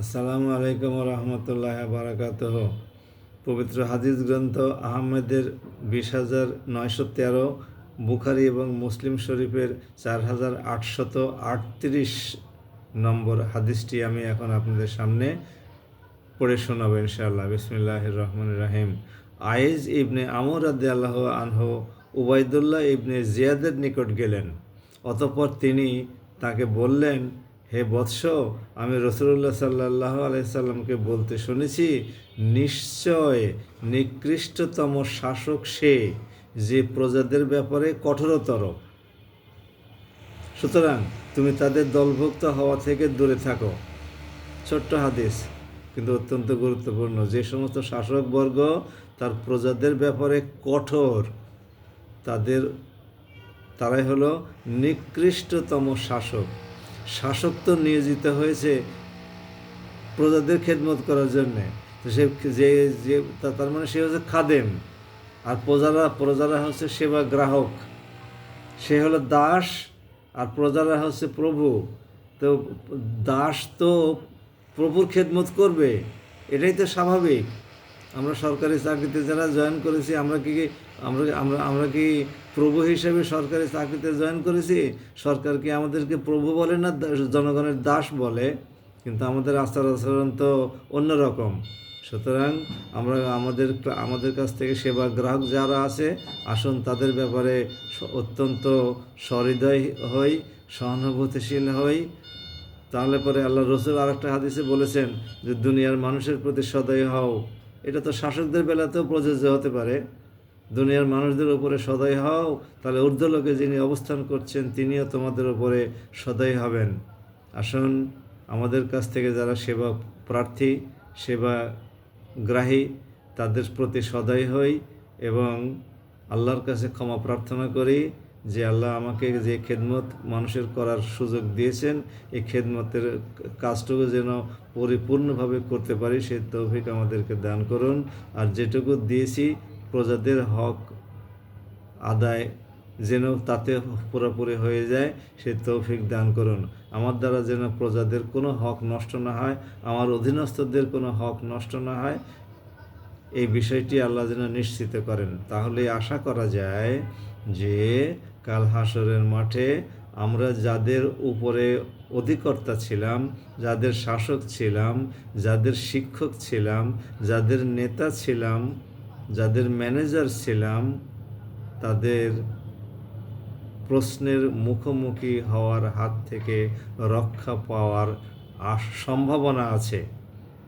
আসসালামু আলাইকুম রহমতুল্লাহ বারাকাত পবিত্র হাদিস গ্রন্থ আহমেদের বিশ হাজার নয়শো তেরো, বুখারি এবং মুসলিম শরীফের চার হাজার আটশত আটত্রিশ নম্বর হাদিসটি আমি এখন আপনাদের সামনে পড়ে শোনাবো ইনশাআল্লাহ। বিসমিল্লাহ রহমান রাহিম। আয়েজ ইবনে আমর আদি আল্লাহ আনহু উবায়দুল্লাহ ইবনে জিয়াদের নিকট গেলেন। অতঃপর তিনি তাকে বললেন হে বৎস, আমি রসুল্লাহ সাল্লাহ আলাইসাল্লামকে বলতে শুনেছি, নিশ্চয় নিকৃষ্টতম শাসক সে যে প্রজাদের ব্যাপারে কঠোরতর। সুতরাং তুমি তাদের দলভুক্ত হওয়া থেকে দূরে থাকো। ছোট্ট হাদিস, কিন্তু অত্যন্ত গুরুত্বপূর্ণ। যে সমস্ত শাসকবর্গ তার প্রজাদের ব্যাপারে কঠোর, তাদের, তারাই হলো নিকৃষ্টতম শাসক। শাসক তো নিয়োজিত হয়েছে প্রজাদের খেদমত করার জন্যে। তো সে যে যে তার মানে সে হচ্ছে খাদেম। আর প্রজারা প্রজারা হচ্ছে সেবা গ্রাহক। সে হলো দাস আর প্রজারা হচ্ছে প্রভু। তো দাস তো প্রভুর খেদমত করবে, এটাই তো স্বাভাবিক। আমরা সরকারি চাকরিতে যারা জয়েন করেছি, আমরা কি আমরা আমরা আমরা কি প্রভু হিসেবে সরকারি চাকরিতে জয়েন করেছি? সরকার কি আমাদেরকে প্রভু বলে না জনগণের দাস বলে? কিন্তু আমাদের আচার আচরণ তো অন্যরকম। সুতরাং আমরা আমাদের আমাদের কাছ থেকে সেবা গ্রাহক যারা আছে, আসুন তাদের ব্যাপারে অত্যন্ত সহৃদয় হই, সহানুভূতিশীল হই। তাহলে পরে আল্লাহ রসুল আরেকটা হাদিসে বলেছেন যে, দুনিয়ার মানুষের প্রতি সদয় হও। এটা তো শাসকদের বেলাতেও প্রযোজ্য হতে পারে। দুনিয়ার মানুষদের উপরে সদয় হও, তাহলে ঊর্ধ্বলোকে যিনি অবস্থান করছেন, তিনিও তোমাদের উপরে সদয় হবেন। আসুন, আমাদের কাছ থেকে যারা সেবা প্রার্থী, সেবা গ্রাহী, তাদের প্রতি সদয় হই এবং আল্লাহর কাছে ক্ষমা প্রার্থনা করি। যে আল্লাহ আমাকে যে খেদমত মানুষের করার সুযোগ দিয়েছেন, এই খেদমতের কাজটুকু যেন পরিপূর্ণভাবে করতে পারি সেই তৌফিক আমাদেরকে দান করুন। আর যেটুকু দিয়েছি, প্রজাদের হক আদায় যেন তাতে পুরোপুরি হয়ে যায়, সে তৌফিক দান করুন। আমার দ্বারা যেন প্রজাদের কোনো হক নষ্ট না হয়, আমার অধীনস্থদের কোনো হক নষ্ট না হয়, এই বিষয়টি আল্লাহ যেন নিশ্চিত করেন। তাহলে আশা করা যায় যে কাল হাসরের মাঠে আমরা যাদের উপরে অধিকর্তা ছিলাম, যাদের শাসক ছিলাম, যাদের শিক্ষক ছিলাম, যাদের নেতা ছিলাম, যাদের ম্যানেজার ছিলাম, তাদের প্রশ্নের মুখোমুখি হওয়ার হাত থেকে রক্ষা পাওয়ার সম্ভাবনা আছে।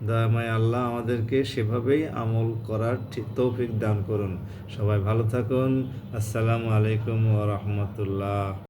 দয়াময় আল্লাহ আমাদেরকে সেভাবেই আমল করার তৌফিক দান করুন। সবাই ভালো থাকুন। আসসালামু আলাইকুম ও রাহমাতুল্লাহ।